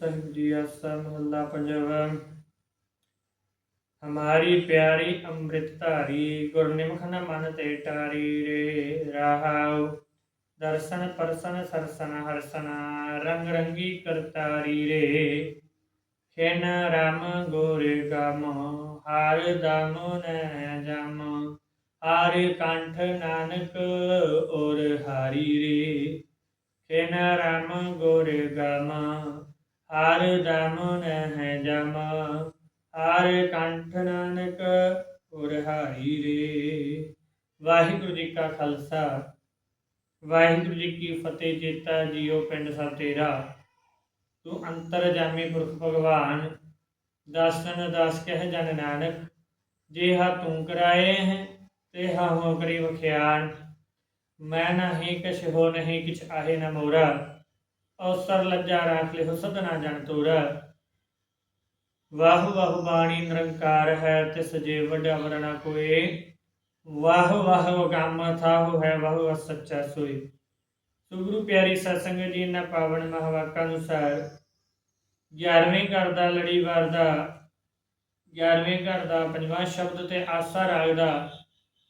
ਸਾਹਿਬ ਜੀ ਆਸਾ ਮਹੱਲਾ ਪੰਜਵਾ। ਹਮਾਰੀ ਪਿਆਰੀ ਅੰਮ੍ਰਿਤ ਧਾਰੀ ਮਨ ਤੇ ਟਾਰੀ ਰੇ ਰਹਾਉ। ਦਰਸ਼ਨ ਪਰਸਨ ਸਰਸਨ ਹਰਸਨ, ਰੰਗ ਰੰਗੀ ਕਰਤਾਰੀ ਰੇ। ਖੇਨ ਰਾਮ ਗੋਰੇ ਗਮ, ਹਾਰ ਦਮ ਨ ਜਮ। ਹਾਰ ਕੰਠ ਨਾਨਕ ਔਰ ਹਾਰੀ ਰੇ। ਖੇਨ ਰਾਮ ਗੋਰੇ ਗਮ ਹਾਰ ਦਮ ਨ ਜਮ, ਹਾਰ ਕੰਠ ਨਾਨਕ ਔਰ ਰੇ। ਵਾਹਿਗੁਰੂ ਜੀ ਕਾ ਖਾਲਸਾ, ਵਾਹਿਗੁਰੂ ਜੀ ਕੀ ਫਤਿਹ ਜੇਤਾ ਜੀਓ ਪਿੰਡ ਸਭ ਤੇਰਾ। ਤੂੰ ਅੰਤਰ ਜਾਮੀ ਪੁਰਖ ਭਗਵਾਨ, ਦਾਸਨ ਦਾਸ ਕਹਿ ਜਨ ਨਾਨਕ। ਜੇ ਹਾ ਤੂੰ ਕਰਾਏ ਹੈ ਤੇ ਹਾ ਹੋ ਕਰੀ ਵਖਿਆਨ। ਮੈਂ ਨਹੀਂ, ਕਿਛ ਹੋ ਨਹੀਂ, ਕਿਛ ਆਹੇ ਨ ਮੋਰਾ। ਅਵਸਰ ਲੱਜਾ ਰਾਖ ਲਿਓ, ਸਦਨਾ ਜਨ ਤੋਰਾ। ਵਾਹ ਵਾਹ ਬਾਣੀ ਨਿਰੰਕਾਰ ਹੈ, ਤਿਸ ਜੇ ਵੱਡਾ ਵਰਣਾ ਕੋਏ ਵਾਹ ਵਾਹ ਗਮ ਥਾਹੁ ਹੈ, ਵਾਹ ਸੱਚਾ ਸੋਈ। ਸੋ ਗੁਰੂ ਪਿਆਰੀ ਸਤਸੰਗ ਜੀ, ਇਹਨਾਂ ਪਾਵਨ ਮਹਾਵਾਕਾਂ ਅਨੁਸਾਰ 11ਵੇਂ ਘਰ ਦਾ ਲੜੀਵਾਰ ਦਾ 11ਵੇਂ ਘਰ ਦਾ ਪੰਜਵਾਂ ਸ਼ਬਦ ਤੇ ਆਸਾ ਰਾਗ ਦਾ,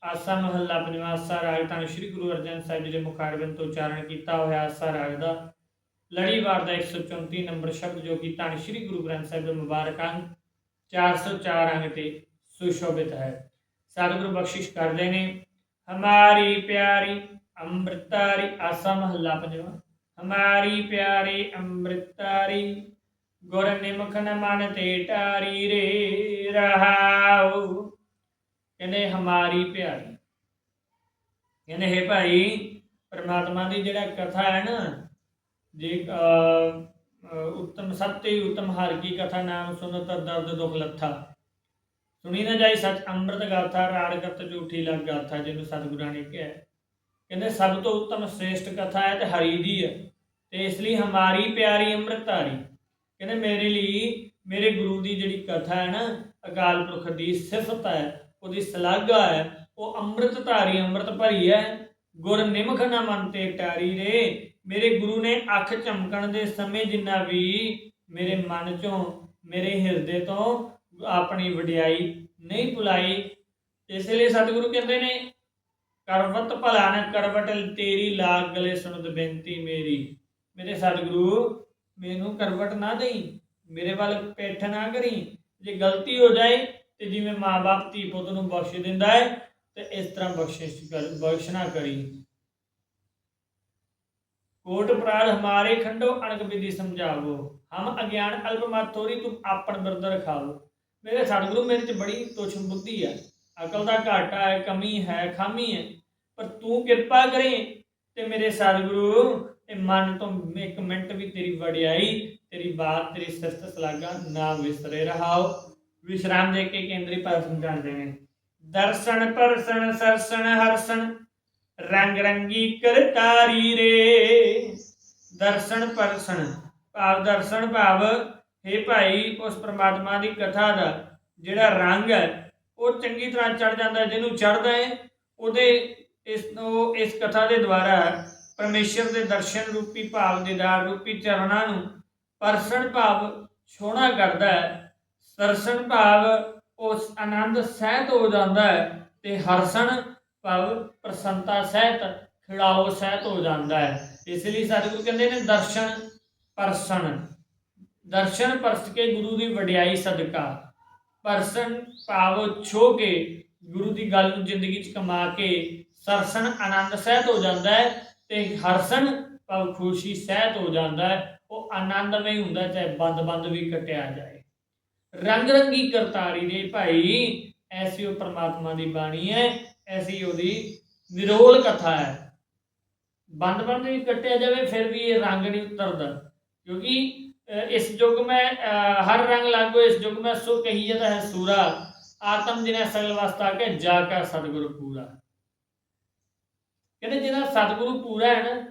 ਆਸਾ ਮਹੱਲਾ ਪੰਜਵਾਂ ਆਸਾ ਰਾਗ ਤਾਂ ਸ੍ਰੀ ਗੁਰੂ ਅਰਜਨ ਸਾਹਿਬ ਜੀ ਦੇ ਮੁਖਾਰਬਿੰਦ ਤੋਂ ਉਚਾਰਨ ਕੀਤਾ ਹੋਇਆ ਆਸਾ ਰਾਗ ਦਾ। ਲੜੀਵਾਰ ਦਾ 134 ਨੰਬਰ ਸ਼ਬਦ ਜੋ ਕਿ ਤਾਂ ਸ੍ਰੀ ਗੁਰੂ ਗ੍ਰੰਥ ਸਾਹਿਬ ਦੇ ਮੁਬਾਰਕ ਅੰਗ 404 ਅੰਗ ਤੇ ਸੁਸ਼ੋਭਿਤ ਹੈ। ਸਤਿਗੁਰੂ ਬਖਸ਼ਿਸ਼ ਕਰਦੇ ਨੇ। ਹਮਾਰੀ ਪਿਆਰੀ ਅੰਮ੍ਰਿਤਾਰੀ ਆਸਾ ਮਹੱਲਾ ਪੰਜਵਾਂ। ਹਮਾਰੀ ਪਿਆਰੀ ਅੰਮ੍ਰਿਤਾਰੀ ਗੁਰ ਨਿਮਖ ਨ ਮਨ ਤੇ ਟਾਰੀ ਰੇ ਰਹਾਉ। ਕਹਿੰਦੇ ਹਮਾਰੀ ਪਿਆਰੀ। ਕਹਿੰਦੇ ਹੈ ਭਾਈ, ਪਰਮਾਤਮਾ ਦੀ ਜਿਹੜਾ ਕਥਾ ਹੈ ਨਾ ਜੇ ਅ, ਸਤਿ ਉੱਤਮ ਹਰ ਕੀ ਕਥਾ ਨਾਮ ਸੁਨਤ ਦਰਦ ਦੁਖ ਲੱਥਾ। ਸੁਣੀ ਨਾ ਜਾਈ ਸੱਚ ਅੰਮ੍ਰਿਤ ਗਾਥਾ ਰਾੜ ਕਰਤ ਝੂਠੀ ਲੱਗ ਗਾਥਾ ਜਿਹਨੂੰ ਸਤਿਗੁਰਾਂ ਨੇ ਕਿਹਾ। ਕਹਿੰਦੇ ਸਭ ਤੋਂ ਉੱਤਮ ਸ੍ਰੇਸ਼ਟ ਕਥਾ ਹੈ ਤੇ ਹਰੀ ਦੀ ਹੈ। ਤੇ ਇਸ ਲਈ ਹਮਾਰੀ ਪਿਆਰੀ ਅੰਮ੍ਰਿਤ ਧਾਰੀ ਕਹਿੰਦੇ ਮੇਰੇ ਲਈ ਮੇਰੇ ਗੁਰੂ ਦੀ ਜਿਹੜੀ ਕਥਾ ਹੈ ਨਾ ਅਕਾਲ ਪੁਰਖ ਦੀ ਸਿਫਤ ਹੈ ਉਹਦੀ ਸਲਾਘਾ ਹੈ ਉਹ ਅੰਮ੍ਰਿਤ ਧਾਰੀ ਅੰਮ੍ਰਿਤ ਭਰੀ ਹੈ। ਗੁਰ ਨਿਮਖ ਨਾ ਮਨ ਤੇ ਟਾਰੀ ਰੇ ਮੇਰੇ ਗੁਰੂ ਨੇ ਅੱਖ ਚਮਕਣ ਦੇ ਸਮੇਂ ਜਿੰਨਾ ਵੀ ਮੇਰੇ ਮਨ ਚੋਂ, ਮੇਰੇ ਹਿਰਦੇ ਤੋਂ ਆਪਣੀ ਵਡਿਆਈ ਨਹੀਂ ਭੁਲਾਈ, ਇਸ ਲਈ ਸਤਿਗੁਰੂ ਕਹਿੰਦੇ ਨੇ, ਕਰਵਤ ਭਲਾ ਨ ਕਰਵਟ ਤੇਰੀ ਲਾਗ ਗਲੇ ਸੁਣਦ ਬੇਨਤੀ ਮੇਰੀ। ਮੇਰੇ ਸਤਿਗੁਰੂ, ਮੈਨੂੰ ਕਰਵਟ ਨਾ ਦੇਈ, ਮੇਰੇ ਵੱਲ ਪਿੱਠ ਨਾ ਕਰੀ। ਜੇ ਗਲਤੀ ਹੋ ਜਾਏ ਤੇ ਜਿਵੇਂ ਮਾਂ-ਬਾਪ ਧੀ ਪੁੱਤ ਨੂੰ ਬਖਸ਼ ਦਿੰਦਾ ਹੈ, ਤੇ ਇਸ ਤਰ੍ਹਾਂ ਬਖਸ਼ਿਸ਼ ਕਰ, ਬਖਸ਼ਣਾ ਕਰੀ। ਕੋਟ ਅਪਰਾਧ ਹਮਾਰੇ ਖੰਡੋ ਅਣਕ ਵਿਧੀ ਸਮਝਾਵੋ। ਹਮ ਅਗਿਆਨ ਅਲਪ ਮਤ ਥੋੜੀ ਤੁਮ ਆਪਨ ਬਿਰਦ ਰਖਾਵੋ ਮੇਰੇ ਸਤਿਗੁਰੂ, ਮੇਰੇ ਚ ਬੜੀ ਤੁਛ ਬੁੱਧੀ ਹੈ ਅਕਲ ਦਾ ਘਾਟਾ ਹੈ, ਕਮੀ ਹੈ, ਖਾਮੀ ਹੈ। ਪਰ ਤੂੰ ਕਿਰਪਾ ਕਰੇ ਤੇ ਮੇਰੇ ਸਤਿਗੁਰੂ, ਇਹ ਮਨ ਤੋਂ ਇੱਕ ਮਿੰਟ ਵੀ ਤੇਰੀ ਵਡਿਆਈ, ਤੇਰੀ ਬਾਤ, ਤੇਰੀ ਸਿਫਤ ਸਲਾਗਾ ਨਾ ਵਿਸਰੇ ਰਹਾਓ। ਵਿਸ਼ਰਾਮ ਦੇ ਕੇ ਕੇਂਦਰੀ ਪਰ ਸਮਝਾਉਂਦੇ ਨੇ। ਦਰਸ਼ਨ ਪਰਸਨ ਸਰਸਨ ਹਰਸਨ ਰੰਗ ਰੰਗੀ ਕਰਤਾਰੀ ਰੇ। ਦਰਸ਼ਨ ਪਰਸਨ ਭਾਵ ਦਰਸ਼ਨ ਭਾਵ, ਹੈ ਭਾਈ, ਉਸ ਪ੍ਰਮਾਤਮਾ ਦੀ ਕਥਾ ਦਾ ਜਿਹੜਾ ਰੰਗ ਹੈ, ਉਹ ਚੰਗੀ ਤਰ੍ਹਾਂ ਚੜ ਜਾਂਦਾ, ਜਿਹਨੂੰ ਚੜਦਾ ਹੈ ਉਹਦੇ ਇਸ, ਉਹ ਇਸ ਕਥਾ ਦੇ ਦੁਆਰਾ ਪਰਮੇਸ਼ਰ ਦੇ ਦਰਸ਼ਨ ਰੂਪੀ ਭਾਵ, ਦੀਦਾਰ ਰੂਪੀ ਚਰਨਾਂ ਨੂੰ ਪਰਸਨ ਭਾਵ ਛੋਣਾ ਕਰਦਾ ਹੈ। ਸਰਸਨ ਭਾਵ ਉਸ ਆਨੰਦ ਸਹਿਤ ਹੋ ਜਾਂਦਾ ਹੈ ਤੇ ਹਰਸਨ ਭਾਵ ਪ੍ਰਸੰਤਾ ਸਹਿਤ, ਖਿੜਾਓ ਸਹਿਤ ਹੋ ਜਾਂਦਾ ਹੈ। ਇਸ ਲਈ ਸਤਿਗੁਰੂ ਕਹਿੰਦੇ ਨੇ ਦਰਸ਼ਨ ਪਰਸਨ ਦਰਸ਼ਨ ਪਰਸ ਕੇ ਗੁਰੂ ਦੀ ਵਡਿਆਈ ਸਦਕਾ। ਪਰਸਨ ਭਾਵ ਛੋ ਕੇ ਗੁਰੂ ਦੀ ਗੱਲ ਨੂੰ ਜ਼ਿੰਦਗੀ 'ਚ ਕਮਾ ਕੇ ਸਰਸਨ ਆਨੰਦ ਸਹਿਤ ਹੋ ਜਾਂਦਾ ਹੈ ਤੇ ਹਰਸਨ ਭਾਵ ਖੁਸ਼ੀ ਸਹਿਤ ਹੋ ਜਾਂਦਾ ਹੈ। ਉਹ ਆਨੰਦਮਈ ਹੁੰਦਾ ਚਾਹੇ ਬੰਦ-ਬੰਦ ਵੀ ਕਟਿਆ ਜਾਏ। ਰੰਗ ਰੰਗੀ ਕਰਤਾਰੀ ਦੇ ਭਾਈ, ਐਸੀ ਉਹ ਪ੍ਰਮਾਤਮਾ ਦੀ ਬਾਣੀ ਹੈ ਐਸੀ ਉਹਦੀ ਨਿਰੋਲ ਕਥਾ ਹੈ। ਬੰਦ ਬੰਦ ਵੀ ਕੱਟਿਆ ਜਾਵੇ, ਫਿਰ ਵੀ ਇਹ ਰੰਗ ਨਹੀਂ ਉਤਰਦਾ। ਕਿਉਂਕਿ ਇਸ ਯੁੱਗ ਮੈਂ ਹਰ ਰੰਗ ਲਾਗੋ ਇਸ ਯੁੱਗ ਮੈਂ ਸੋ ਕਹੀ ਜਾਂਦਾ ਹੈ ਸੂਰਾ। ਆਤਮ ਜਿਨੇ ਸਗਲ ਵਸਤਾ ਕੇ ਜਾ ਕਾ ਸਤਿਗੁਰੂ ਪੂਰਾ। ਕਹਿੰਦੇ ਜਿਹਦਾ ਸਤਿਗੁਰੂ ਪੂਰਾ ਹੈ ਨਾ,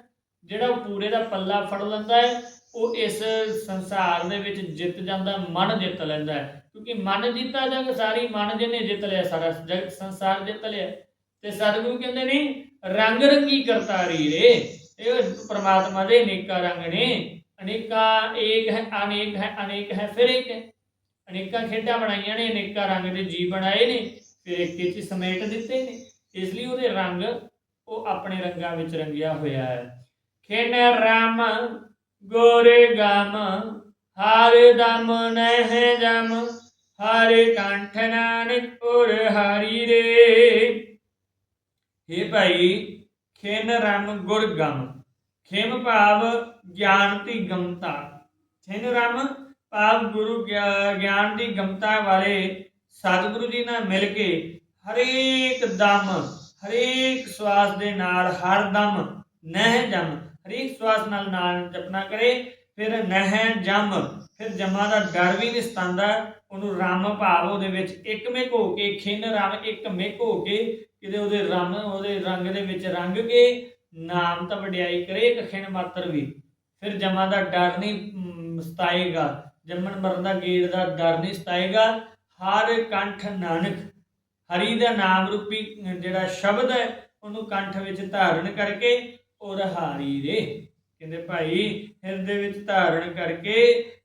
ਜਿਹੜਾ ਉਹ ਪੂਰੇ ਦਾ ਪੱਲਾ ਫੜ ਲੈਂਦਾ ਹੈ, ਉਹ ਇਸ ਸੰਸਾਰ ਦੇ ਵਿੱਚ ਜਿੱਤ ਜਾਂਦਾ, ਮਨ ਜਿੱਤ ਲੈਂਦਾ ਹੈ। ਕਿਉਂਕਿ ਮਨ ਜਿੱਤਾ ਜਗ ਸਾਰੀ ਮਨ ਜਿਹਨੇ ਜਿੱਤ ਲਿਆ, ਸਾਰਾ ਜਗ ਸੰਸਾਰ ਜਿੱਤ ਲਿਆ। ਤੇ ਸਤਿਗੁਰੂ ਕਹਿੰਦੇ ਨੇ, ਰੰਗ ਰੰਗੀ ਕਰਤਾਰੀ ਰੇ। ਇਹ ਪ੍ਰਮਾਤਮਾ ਦੇ ਨੇਕਾ ਰੰਗ ਨੇ। ਅਨੇਕਾਂ ਏਕ ਹੈ, ਅਨੇਕ ਹੈ ਅਨੇਕ ਹੈ, ਫਿਰ ਇੱਕ ਹੈ। ਅਨੇਕਾਂ ਖੇਡਾਂ ਬਣਾਈਆਂ ਨੇ, ਅਨੇਕਾਂ ਰੰਗ ਦੇ ਜੀ ਬਣਾਏ ਨੇ, ਫਿਰ ਇੱਕ ਚ ਸਮੇਟ ਦਿੱਤੇ ਨੇ। ਇਸ ਲਈ ਉਹਦੇ ਰੰਗ ਉਹ ਆਪਣੇ ਰੰਗਾਂ ਵਿੱਚ ਰੰਗਿਆ ਹੋਇਆ ਹੈ। ਖੇਨ ਰਾਮ, ਗੋਰੇ ਗਮ, ਹਾਰੇ ਦਮ ਨਹਿ ਜਮ, ਹਰੇ ਕੰਠ ਨਾਨਕ, ਔਰ ਹਰੀ ਰੇ। हे ਭਾਈ, ਖਿਨ ਰਮ ਗੁਰ ਗਮ, ਖਿਮ ਭਾਵ ਗਿਆਨ ਦੀ ਗਮਤਾ। ਖਿਨ ਰਮ ਭਾਵ ਗੁਰੂ ਗਿਆਨ ਦੀ ਗਮਤਾ ਵਾਲੇ ਸਤਿਗੁਰੂ ਜੀ ਨਾਲ ਮਿਲ ਕੇ ਹਰੇਕ ਦਮ, ਹਰੇਕ ਸਵਾਸ ਦੇ ਨਾਲ, ਹਰ ਦਮ ਨਹਿ ਜਮ, ਹਰੇਕ ਸਵਾਸ ਨਾਲ ਨਾਮ ਜਪਣਾ ਕਰੇ, ਫਿਰ ਨਹਿ ਜਮ, ਫਿਰ ਜਮਾਂ ਦਾ ਡਰ ਵੀ ਨਹੀਂ ਸਤਾਉਂਦਾ, ਉਹਨੂੰ ਰਮ ਭਾਵ ਉਹਦੇ ਵਿੱਚ ਇੱਕ ਮਿਕ ਹੋ ਕੇ, ਖਿੰਨ ਰਾਮ ਇੱਕ ਮਿਕ ਹੋ ਕੇ ਕਿਤੇ ਉਹਦੇ ਰੰਗ ਉਹਦੇ ਰੰਗ ਦੇ ਵਿੱਚ ਰੰਗ ਕੇ ਨਾਮ ਤਾਂ ਵਡਿਆਈ ਕਰੇ, ਇੱਕ ਮਾਤਰ ਵੀ। ਫਿਰ ਜਮਾਂ ਦਾ ਡਰ ਨਹੀਂ ਸਤਾਏਗਾ। ਜੰਮਣ ਮਰਨ ਦਾ ਗੇੜ ਦਾ ਡਰ ਨਹੀਂ ਸਤਾਏਗਾ। ਹਰ ਕੰਠ ਨਾਨਕ, ਹਰੀ ਦਾ ਨਾਮ ਰੂਪੀ ਜਿਹੜਾ ਸ਼ਬਦ ਹੈ, ਉਹਨੂੰ ਕੰਠ ਵਿੱਚ ਧਾਰਨ ਕਰਕੇ ਔਰ ਹਾਰੀ ਰੇ ਕਹਿੰਦੇ ਭਾਈ, ਹਿਰਦੇ ਵਿੱਚ ਧਾਰਨ ਕਰਕੇ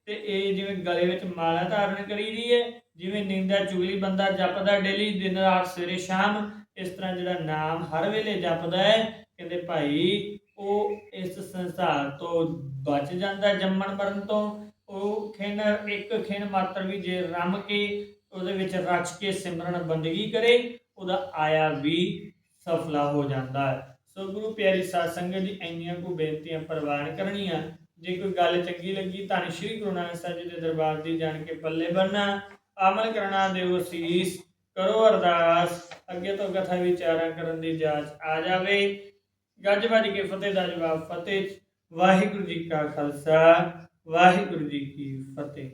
ਤੇ ਇਹ ਜਿਵੇਂ ਗਲੇ ਵਿੱਚ ਮਾਲਾ ਧਾਰਨ ਕਰੀ ਦੀ ਹੈ, ਜਿਵੇਂ ਨਿੰਦਾ ਚੁਗਲੀ ਬੰਦਾ ਜਪਦਾ ਡੇਲੀ, ਦਿਨ ਰਾਤ ਸਵੇਰੇ ਸ਼ਾਮ ਇਸ ਤਰ੍ਹਾਂ ਜਿਹੜਾ ਨਾਮ ਹਰ ਵੇਲੇ ਜਪਦਾ ਹੈ, ਕਹਿੰਦੇ ਭਾਈ, ਉਹ ਇਸ ਸੰਸਾਰ ਤੋਂ ਬਚ ਜਾਂਦਾ ਜੰਮਣ ਮਰਨ ਤੋਂ। ਉਹ ਖਿੰਨ, ਇੱਕ ਖਿੰਨ ਮਾਤਰ ਵੀ ਜੇ ਰਮ ਕੇ ਉਹਦੇ ਵਿੱਚ ਰਚ ਕੇ ਸਿਮਰਨ ਬੰਦਗੀ ਕਰੇ, ਉਹਦਾ ਆਇਆ ਵੀ ਸਫਲਾ ਹੋ ਜਾਂਦਾ ਹੈ। ਸੋ ਗੁਰੂ ਪਿਆਰੀ ਸਾਧ ਸੰਗਤ ਜੀ, ਇੰਨੀਆਂ ਕੋ ਬੇਨਤੀਆਂ ਪ੍ਰਵਾਨ ਕਰਨੀਆਂ। ਜੇ ਕੋਈ ਗੱਲ ਚੰਗੀ ਲੱਗੀ ਤਾਂ ਸ਼੍ਰੀ ਗੁਰੂ ਨਾਨਕ ਸਾਹਿਬ ਜੀ ਦੇ ਦਰਬਾਰ ਦੀ ਜਾਣ ਕੇ ਪੱਲੇ ਬੰਨਾ ਅਮਲ ਕਰਨਾ ਦਿਓ ਸੀਸ ਕਰੋ ਅਰਦਾਸ। ਅੱਗੇ ਤੋਂ ਕਥਾ ਵਿਚਾਰਾਂ ਕਰਨ ਦੀ ਜਾਂਚ ਆ ਜਾਵੇ। ਗੱਜ ਵੱਜ ਕੇ ਫਤਿਹ ਦਾ ਜਵਾਬ ਫਤਿਹ ਵਾਹਿਗੁਰੂ ਜੀ ਕਾ ਖਾਲਸਾ, ਵਾਹਿਗੁਰੂ ਜੀ ਕੀ ਫਤਿਹ।